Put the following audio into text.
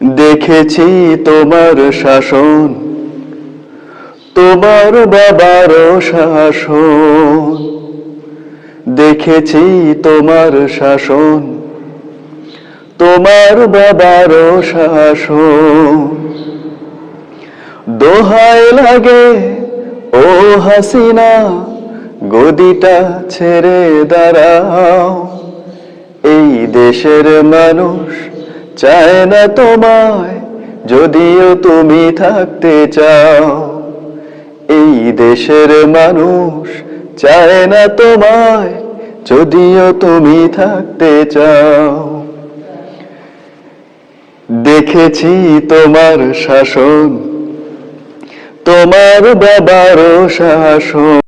দেখেছি তোমার শাসন, তোমার বাবার শাসন। দেখেছি তোমার শাসন, তোমার বাবার শাসন। দোহাই লাগে, ও হাসিনা, গদিটা ছেড়ে দাঁড়াও। এই দেশের মানুষ চায় না তোমায়, যদিও তুমি থাকতে চাও। এই দেশের মানুষ চায় না তোমায়, যদিও তুমি থাকতে চাও। দেখেছি তোমার শাসন, তোমার বাবারও শাসন।